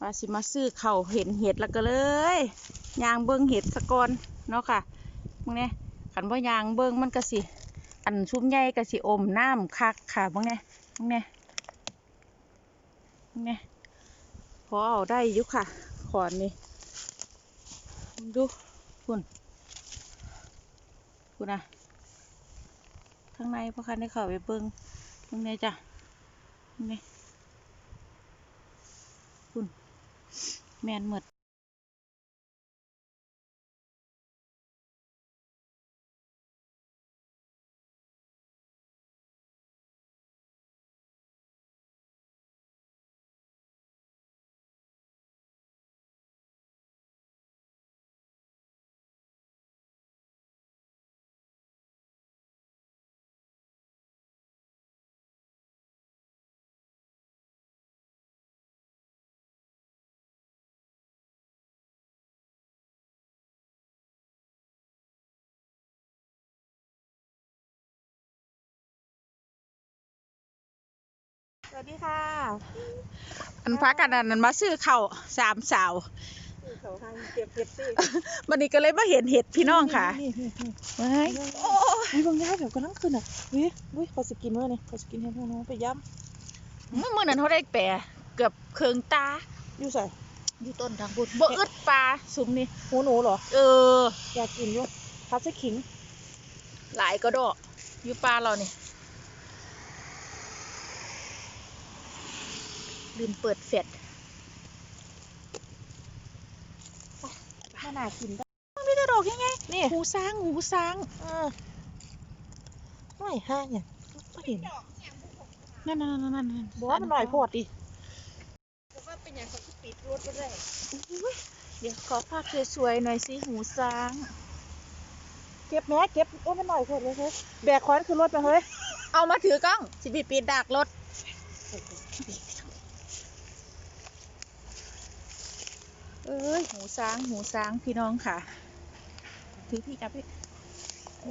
ว่าสิมาซื้อเขาเห็นเห็ดแล้วก็เลยยางเบิ้งเห็ดสะกอนเนาะค่ะมึงเนี่ยขันว่ายางเบิ้งมันก็สิ อันชุ่มใหญ่ก็สิอมน้ำคักค่ะมึงเนี่ยมึงเนี่ยมึงเนี่ยพอเอาได้ยุค่ะ ขอนนี่ดูคุณคุณนะข้างในพ่อคันได้เข้าไปเบิ้งมึงเนี่ยจ้ะมึงเนี่ย คุณ แมนหมด วัสดีค่ะ อันพักกันอันนั้นมาซื้อข้าวสามสาว เขาทางเก็บเก็บสิวันนี้ก็เลยมาเห็นเห็ดพี่น้องค่ะนี่นี่นี่เฮ้ยโอ้ยบางย่าแบบกำลังขึ้นอะเฮ้ยเฮ้ยเขาสกินเมื่อนี่เขาสกินให้พวกน้องไปย้เมื่อมื่อนั้นเขาได้แปรเกือบเคืองตาำอยู่ใส่อยู่ต้นทางบุญบ่อึดปลาสุมนี่หูหนูเหรอ เออ อยากกินอยู่พัดใส่ขิงหลายก็ดอกอยู่ปลาเรานี่ ลืมเปิดเฟดไม่น่ากินได้ไม่ได้ดอกยังไงนี่หูซ้างหูซ้างเออไม่ห้าเนี่ยไม่เห็นนั่นนั่นนั่นนั่นบอกว่ามันหน่อยโพดดิเดี๋ยวขอภาพสวยๆหน่อยสิหูซ้างเก็บแม่เก็บโอ้ยมันหน่อยโพดเลยเฮ้ยแบกค้อนขึ้นรถไปเฮ้ยเอามาถือกล้องสิบีปีดดักรถ เอ้ยหูซ้างหูซ้างพี่น้องค่ะถือพี่จับพี่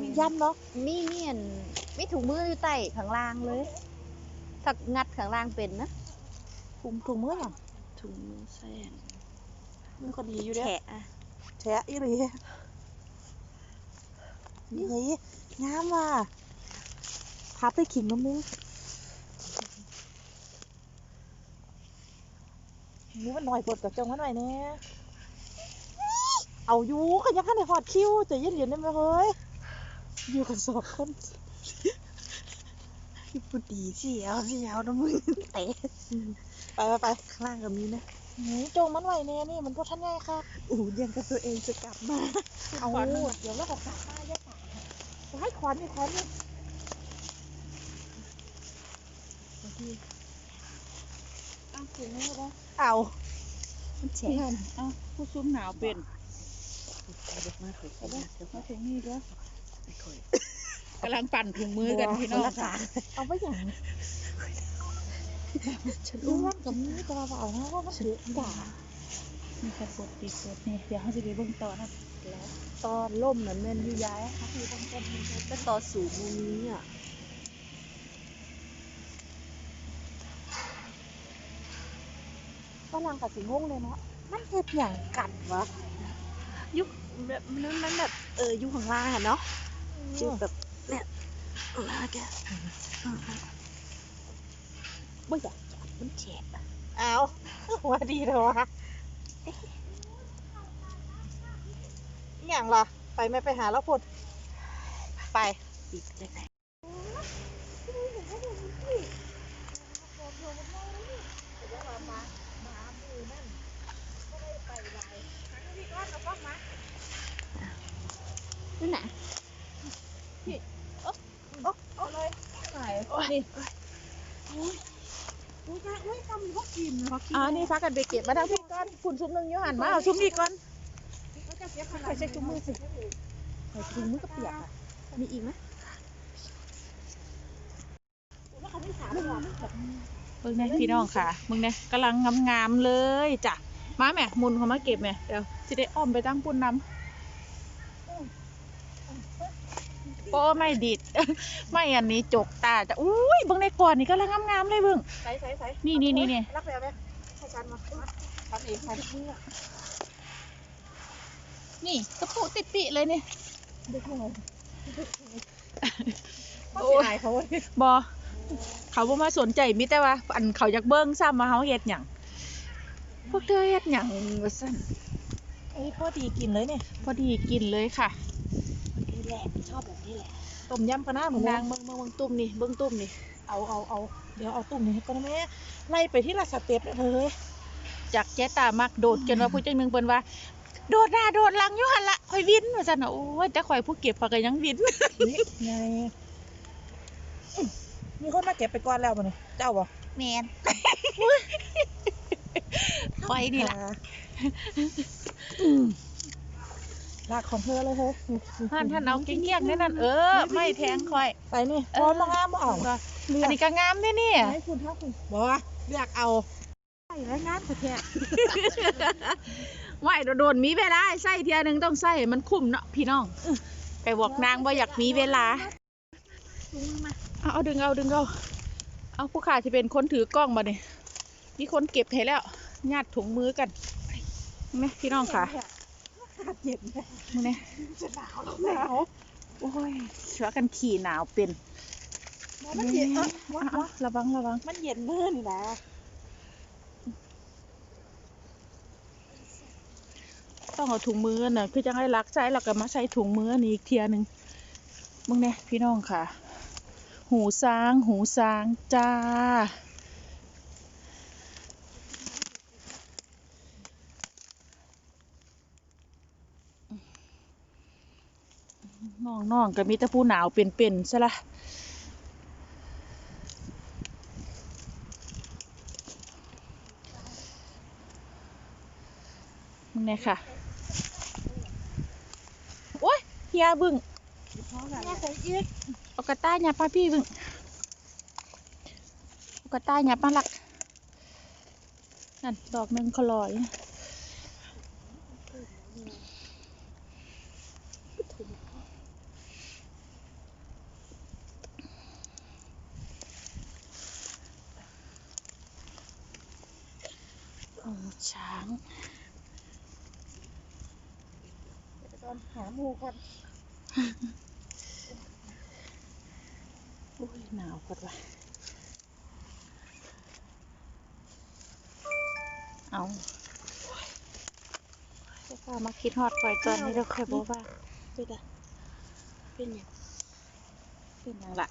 มีย่ำเนาะมีเมียนมีถุงมืออยู่ใต้ข้างล่างเลยถ้างัดข้างล่างเป็นนะถุงถุงมืออย่างถุงมือแซนมันก็ดีอยู่เด้แฉะอะแฉะอีหลีนี่เฮ้ยงามว่ะพับไปขิงน้ำมึง นี่มันหน่อยปวดกับจังมันหน่อยแน่เอาอยู่ขยันขันในหอดคิวใจะเย็นๆได้ไหมเฮ้ย อยู่กันสองคนพี่พูดดีสิเอาสิเอาน้ำมือเตะไปไปไปข้างล่างกับมีนะนี่จงมันไหวแน่นี่มันพวกท่านไงค่ะอู้ยังกับตัวเองจะกลับมา เอาเดี๋ยวเราขอกลับมาแยกกันให้ขวานนี่ขวานนี่ โอเคเอาเสียงนี้นะเอามันแฉะเอ้าผู้ซุ้มหนาวเป็นเด็กมากเลยเอาเด้อมาถึงนี่แล้วกำลังปั่นถุงมือกันพี่น้องค่ะเอาไว้อย่างฉันรู้ว่ากับนี้จะมาเอานะว่ามันเดือดกว่ามีกระปดปีกดนี่เดี๋ยวเขาจะไปเบิ่งต่อนะแล้วตอนล่มเหมือนแมนยูย้ายค่ะคือต้องต้นมันก็ต่อสูงมุมนี้อะ ฝรั่งกับสิงงเลยเนาะมันเห็ดอย่างกันวะยุคแบบนั้นมันแบบเอออยู่ข้างล่างอะเนาะจืดแบบเออแกไม่อยากมันแฉะอะเอาว่าดีเลยวะอย่างล่ะ ไปไม่ไปหาแล้วพุดไปปิดจากไหน นั่นน่ะอ่านี่พักกันไปเก็บมาทางพี่ก้อนฝุ่นซุ้มหนึงอยูหันมาเอาซุ้มนี่ก่อนใครใช้ถุงมือสิใส่ถุงมือก็เปียกอะมีอีกไหมเบิ่งเนี่ยพี่น้องค่ะมึงเนี่ยกำลังงามๆเลยจ้ะมาแม่หมุนเขามาเก็บแม่เดี๋ยวสิได้อ้อมไปตั้งปุ่นนำ โอ้ไม่ดิด ไม่อันนี้จกตาจะอุ้ยเบิ่งในก่อนนี่ก็ลังงามๆเลยเบิ่งใส่ใส่ใส่นี่นี่นี่นี่รักแมวไหมให้กันมาทำเองทำเพื่อนี่กระปุกติดปีเลยนี่เด็กน้อยโอ้โอ้ยยเขาเลยบอเขาบ่มาสนใจมีแต่ว่า อันเขาอยากเบิ่งซ้ำมาเฮาเฮ็ดหยังพวกเธอเฮ็ดหยังว่าซั่นไอ้พอดีกินเลยเนี่ย พอดีกินเลยค่ะ นี่แหละชอบแบบนี้แหละ ต้มยำปลาหน้าหมูนานางงเบิ่งเบิ่งเบิ่งตุ้มนี่เบิ่งตุ้มนี่ เอาเอาเอาเดี๋ยวเอาตุ่มนี้ให้ก่อนนะแม่ไล่ไปที่ละสเต็ปเลยจากแจ๊ตามักโดดจนว่าผู้จังหนึงเพิ่นว่า โดดหน้าโดดหลังอยู่หั่นละข่อยวินว่าซั่นน่ะโอ้ยแต่ข่อยผู้เก็บข่อยก็ยังวินนี่ไงอื้อมีคนมาเก็บไปก่อนแล้วบ่เนี่ยเจ้าบ่แมนข่อยนี่ล่ะอืม ลากของเธอเลยเฮ้ยท่านท่านเอาเกี้ยงๆแน่นั่นเออ ไม่แทงข่อย ไปนี่พร้อมมางามบ่เอาก็เลืออันกนี้ก็งามเด้เนี่ยให้คุณท่าคุณบอกว่าเลือกเอาใช่แล้วงามแท้ไม่โดนๆมีเวลาใส่เทียหนึงต้องใส่ให้มันคุ้มเนาะพี่น้อง ไปบอกนางว่าอยากมีเวลา เอาเอาดึงเอาดึงเอาเอาผู้ขาจะเป็นคนถือกล้องมาเนี่ยมีคนเก็บให้แล้ว ญาติถุงมือกันเห็นไหมพี่น้องค่ะ ขาดเย็นแท้นี่จะหนาวแล้วหนาวโอ้ยเชื่อกันขี่หนาวเป็นมันเย็นอะวะอะวะๆระวังระวังมันเย็นมือนี่นะต้องเอาถุงมือน่ะคือจังไอ้รักใส่แล้วก็มาใส่ถุงมือนี่อีกเทียหนึงมึงเนี่ยพี่น้องค่ะ หูซาง หูซางจ้า น้องน้องก็มีแต่ผู้หนาวเป็นๆซะละมึงเนี่ยค่ะ โอ้ยเฮียบึ้งแม่ใส่อีกเอากระต่ายหยับมาพี่บึ้งเอากระต่ายหยับมาลัก นั่นดอกหนึ่งเขาลอยของช้าง เดี๋ยว ก่อนหาหมูก่อนอุ้ยหนาวกดว่ะเอาจะพามาคิดฮอดคอยตอนนี้เราค่อยบอกว่าเป็นอะเป็นอย่างเป็นหยังละ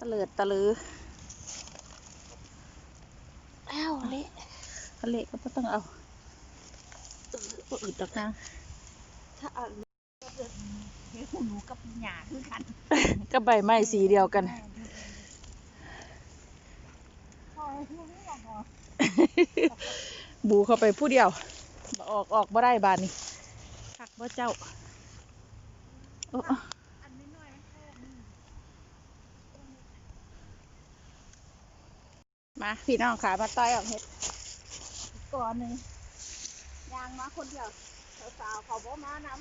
ตะเลิดตะลืออ้าวเละทะเลก็บ่ต้องเอา เออบ่อึดดอกนางถ้าเอาเฮ้ยหนูกับหยาคือกันก็ใบไม้สีเดียวกัน บูเข้าไปผู้เดียว ออกออกบ่ได้บานนี่คักบ่เจ้าโอ้มาพี่น้องขามาต้อยออกเฮ็ดก่อนหนึ่งางมาคนเดียวสาวๆเขาบ่มานำ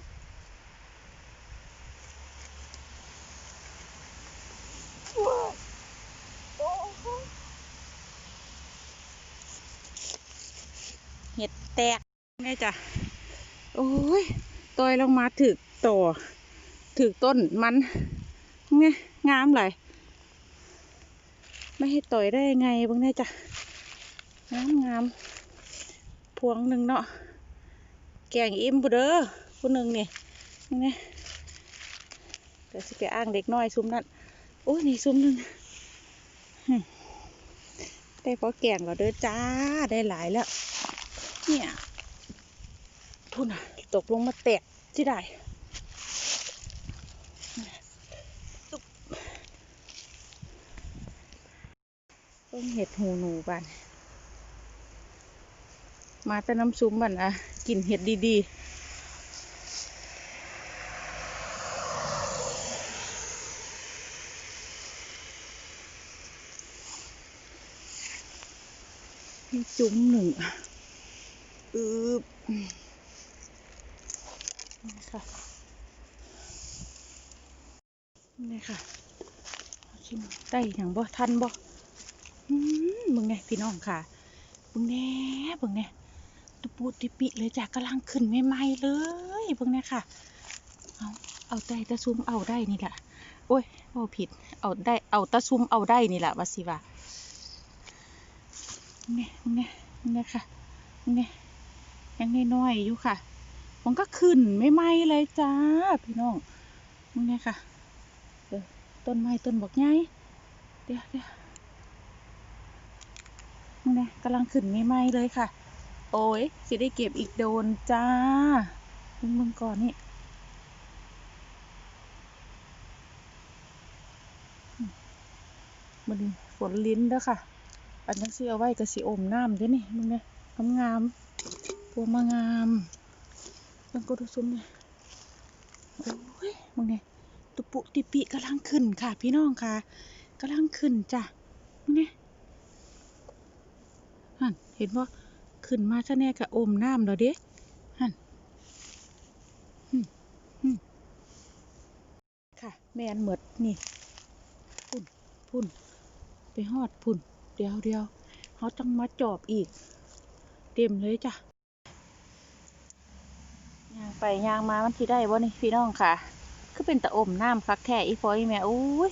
เห็ดแตกไงจ้ะ โอ้ยตอยลงมาถึกต่อถึกต้นมันไงงามเลยไม่ให้ต่อยได้ยังไงบ้างเนี่ยจ้ะ งามงามพวงหนึ่งเนาะ กงอิ่มบุเด้อผู้หนึ่งนี่นี่เดี๋ยวสิไปอ้างเด็กน้อยซุ้มนั่นโอ้ยนี่ซุ้มหนึ่งได้พอแกงแล้วเด้อจ้าได้หลายแล้ว เนี่ยพุ่นอะตกลงมาแตกที่ได้ตุ๊บต้นเห็ดหูหนูบ้าน มาแต่น้ำซุ้มบ้านอะกินเห็ดดีๆ จุ้มหนึ่งอืบนี่ค่ะ นี่ค่ะชิมได้อย่างบ่ทันบ่มึงไงพี่น้องค่ะมึงแน่มึงแน่ ตุปูติปิเลยจ้ะกำลังขึ้นใหม่ๆเลยมึงแน่ค่ะ เอาเอาได้ตะซุมเอาได้นี่แหละโอ้ยเอาผิด เอาได้เอาตะซุมเอาได้นี่แหละวาสิวามึงแน่มึงแน่มึงแน่ค่ะมึงแน่ยังน้อยๆอยู่ค่ะ มันก็ขึ้นไม่ไหมเลยจ้าพี่น้องมึงเนี่ยค่ะต้นไม้ต้นบอกไงเดี๋ยวเดี๋ยวมึงเนี่ยกำลังขึ้นไม่ไหมเลยค่ะ โอ้ยสิได้เก็บอีกโดนจ้ามึงมึงก่อนนี่มันฝนลิ้นเด้อค่ะ อันนั้นสิเอาไว้กับสิอมน้ำเด้อนี่มึงเนี่ยงามๆพวมางามมันก็ดูซุ้มเนี่ยโอ้ยมึงเนี่ยตุปุติปิกำลังขึ้นค่ะ พี่น้องค่ะกำลังขึ้นจ้ะมึงเนี่ยเห็นว่า ขึ้นมาซะแน่กะอมน้ำแล้วเด้หันหึ่มฮึมค่ะ แมนเหมดนี่พุ่นพุ่นไปหอดพุ่นเดียวเดียวเขาต้องมาจอบอีก เต็มเลยจ้ะยางไปยางมามันที่ได้บ่นี่พี่น้องค่ะ คือเป็นตะอมน้ำคักแท้อีฟอยแม่โอ้ย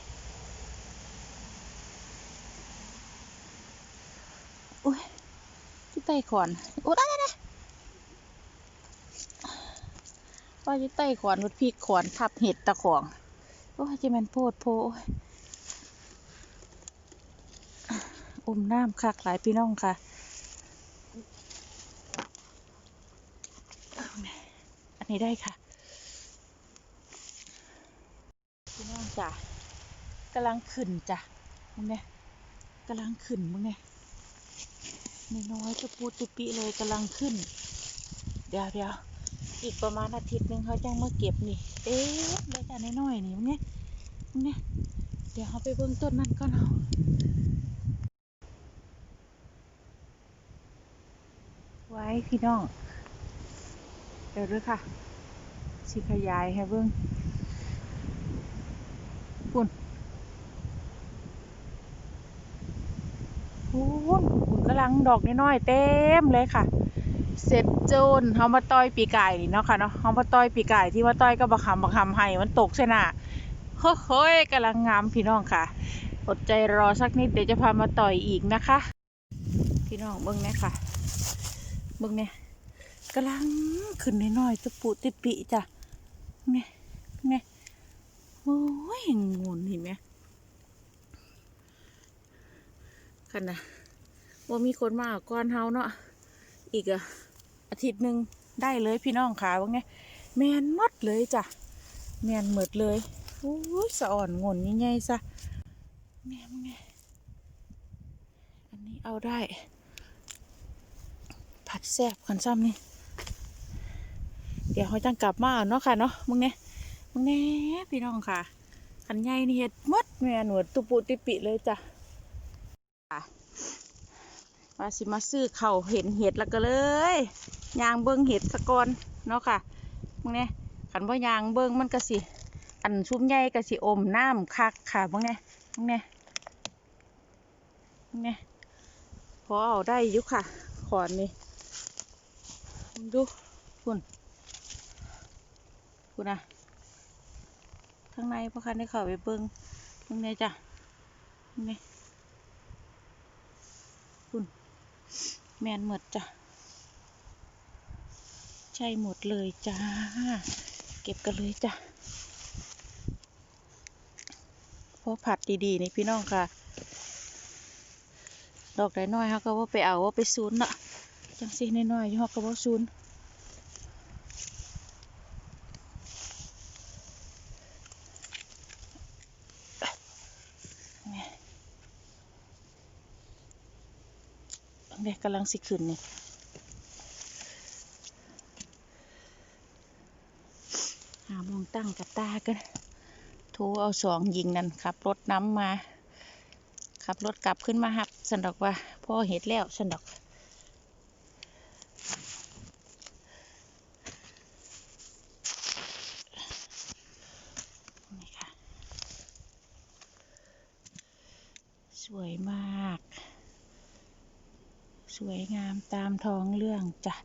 โอ้ย่ไต้ขอนโอ้ได้ได้ว่าที่ไต้ขอนรถพีกขอนทับเห็ดตะของโอ้ยจะแมันโพดโพโอ้มน้ำคักหลายพี่น้องค่ะ อันนี้ได้ค่ะ พี่น้องจ้ะกำลังขึ้นจ้ะมึงเนี่ยกำลังขึ้นมึงเนี่ย น้อยจะปูตุปิเลยกำลังขึ้น เดี๋ยวเดี๋ยวอีกประมาณอาทิตย์หนึงเขาจะมาเก็บนี่ เอ๊ะได้จ้ะน้อยๆนี่มึงเนี่ยมึงเนี่ยเดี๋ยวเขาไปเบิ่งต้นนั้นก่อนเอาไว้พี่น้อง เดี๋ยวด้วยค่ะ สิขยายให้เบิ่งปุ่น ปุ่นปุ่นกำลังดอกน้อยๆเต็มเลยค่ะ เสร็จโจนเฮามาต้อยปีกายนี่เนาะค่ะเนาะเฮามาต้อยปีกายที่ว่าต้อยก็บักคำบักคำให้มันตกใส่น้าเฮ้ยกำลังงามพี่น้องค่ะ อดใจรอสักนิดเดี๋ยวจะพามาต่อยอีกนะคะ พี่น้องเบิ่งเนี่ยค่ะ เบิ่งเนี่ยกำลังขึ้นน้อยๆตะปุติปิจ้ะเนี่ยเนี่ยโอ้ยงุนเห็นไหม คันนะว่ามีคนมาเอาก้อนเฮาเนาะอีกอะอาทิตย์หนึ่งได้เลยพี่น้องขาว่าไงแมนหมดเลยจ้ะแมนหมดเลยโอ้ยสะอ่อนงนใหญ่ๆซะแม่มึงไงอันนี้เอาได้ ผัดแซ่บขันซ้ำนี่เดี๋ยวเขาจังกลับมาเนาะค่ะเนาะมึงเนี่ยมึงเนี่ยพี่น้องค่ะขันใหญ่นี่เห็ดหมดแม่หนวดตุปุติปิเลยจ้ะ ว่าสิมาซื้อเข่าเห็นเห็ดแล้วก็เลยยางเบิ้งเห็ดสะกอนเนาะค่ะมึงเนี่ยขันว่ายางเบิ้งมันก็สิ อันชุ่มใหญ่ก็สิอมน้ำคักค่ะมึงเนี่ยมึงเนี่ยมึงเนี่ยพอเอาได้ยู่ค่ะ ขอนนี่ดูคุณคุณนะข้างในพ่อคันได้เข้าไปเบิ้งตรงนี้จ้ะตรงนี้คุณ แมนหมดจ้ะ ใช่หมดเลยจ้า เก็บกันเลยจ้ะพอผัดดีๆนี่พี่น้องค่ะ ดอกได้น้อยเขาก็ว่าไปเอาว่าไปซูนย์เนาะจังสิน้อยๆอยู่เขาก็ว่าซูนย์ เด็ กำลังสิขึ้นนี่หามองตั้งกับตากันทูเอาสองยิงนั่นขับรถน้ำมาขับรถกลับขึ้นมาหับสันดอกว่าพ่อเห็ดแล้วสันดอกนี่ค่ะ สวยมาก สวยงามตามท้องเรื่องจ้ะ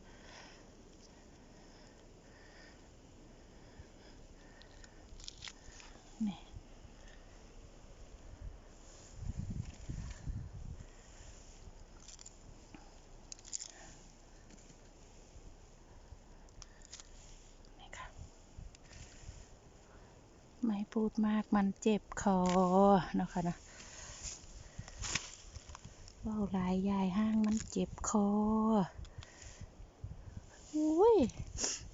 นี่ นี่ค่ะ ไม่ พูดมากมันเจ็บคอนะคะนะเว่าหลายยายห้างมันเจ็บคออุ้ย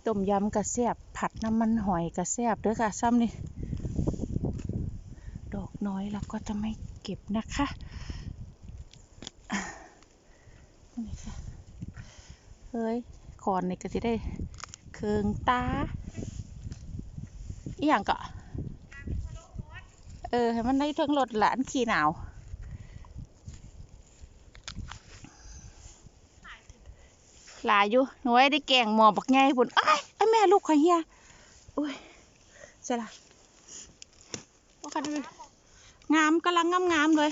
ต้มยำกระแซบผัดน้ำมันหอยกระแซบเด้อค่ะ ซ้ำนี่ ดอกน้อยเราก็จะไม่เก็บนะคะนี่ค่ะเฮ้ยขอนนี่ก็จะได้เคืองตาอีหยังก็ ออ ให้มันได้เทั้งรถหลานขี่หนาวหลายอยู่ หนูไอ้ได้แกงหมอบักไงบุญไอ้ไอ้แม่ลูกข่อยเฮียอุ้ยใช่ละว่ากันเลยงามกำลังงามงามเลย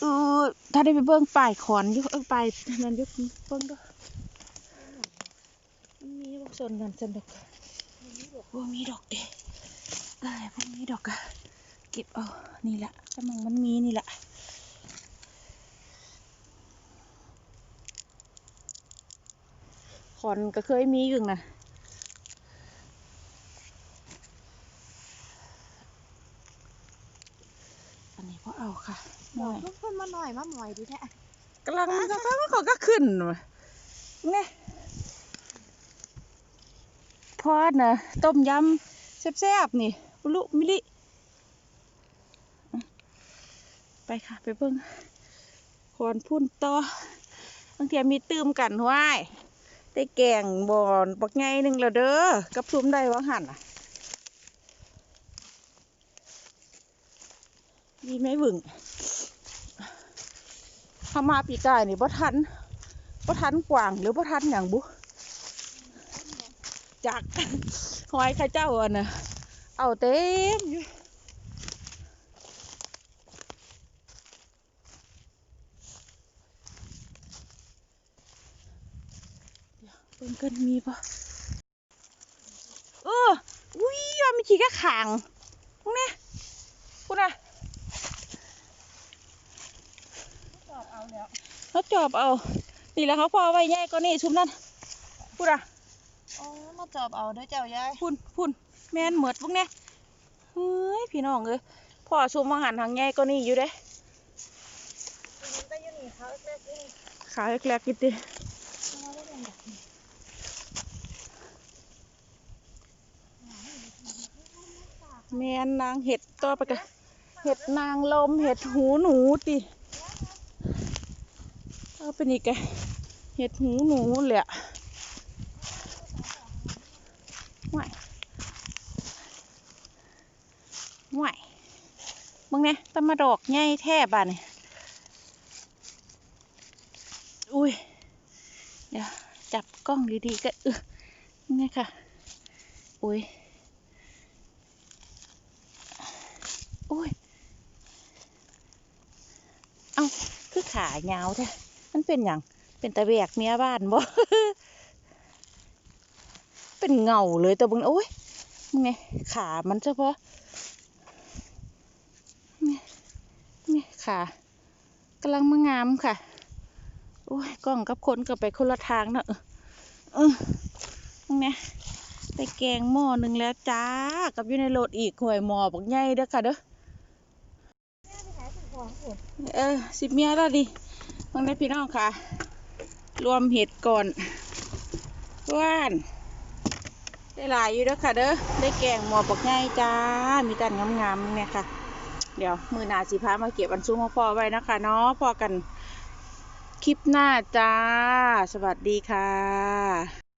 เออถ้าได้ไปเบิ่งป่ายขอนยู่เออป่ายนั่นยู่เบิ่งด้วยมีบ่ส่วนนั้นสนดอกบ่มีดอกเด้เอ้ยพวกนี้ดอกอะ เก็บเอานี่แหละกำลังมันมีนี่แหละขอนก็เคยมีอยู่นะอันนี้พอเอาค่ะหน่อยลูกคนมาหน่อยมาหน่อยดิแท้กำลังมันก็ก็ก็ก็ขึ้นว่ะเนี่ยพอดนะต้มยำแซ่บๆนี่บุลุมิลิอะ ไปค่ะ ไปเบิ่งขอนพุ่นต่อบางทีมีตื้มกันห้วยได้แกงบอนบักไงหนึ่งแล้วเด้อกับซุมได้ว่าหันอะมีไหม่บึงถ้ามาปีกายนี่บ่ทันบ่ทันกว่างหรือบ่ทันอย่างบุจักหอยข้าเจ้าอะนะเอาเต็มอยู่เดี๋ยวเบิ่ง กันมีปะเออ อุ้ยมันมีขี้กระขางตรงนี้พูดนะจอบเอาแล้วเขาจอบเอา นี่แหละเขาพอไว้แย่ก็นี่ชุมนั่นพูดอะอ๋อมาจอบเอาเด้อเจ้ายายพุ่นพุ่นแม่นเหมือดพวกเนี้ยเฮ้ยพี่น้องเอ้ยพ่อชุมอาหารทางแย่ก็นี่อยู่เด้มันได้อยู่นี่เขาแรกๆนี่ขายแกลกๆกินดิ เอาได้เป็นแบบนี้ แมนนางเห็ดต่อไปกันเห็ดนางลมเห็ดหูหนูติเอาเป็นอีกแกเห็ดหูหนูเลยอะห่วยห่วยมึงเนี่ยตะมาดอกใหญ่แทบอะนี่อุ้ย เดี๋ยวจับกล้องดีๆก็เออนี่ค่ะ อุ้ย อุ้ย เอาคือ ขายาวแท้มันเป็นอย่างเป็นตะแบกเมียบ้านบ่ เป็นเงาเลยตัวบึงโอ้ยไงขามันเฉพาะนี่นี่ขากำลังมางามค่ะ โอ้ยกล้องกับคนก็ไปคนละทางเนอะเออมึงไงไปแกงหม้อหนึ่งแล้วจ้า กับอยู่ในรถอีกหวยหม้อบักใหญ่เด้อค่ะเด้อ เออสิบเมียแล้วดิมึงได้พี่น้องค่ะ รวมเห็ดก่อนว่านได้หลายอยู่เด้อค่ะเด้อได้แกงหมอปักง่ายจ้า มีตันงามๆเนี่ยค่ะ เดี๋ยวมือหนาสิพามาเก็บอันซุ้มมาพอไว้นะคะเนาะพอกันคลิปหน้าจ้า สวัสดีค่ะ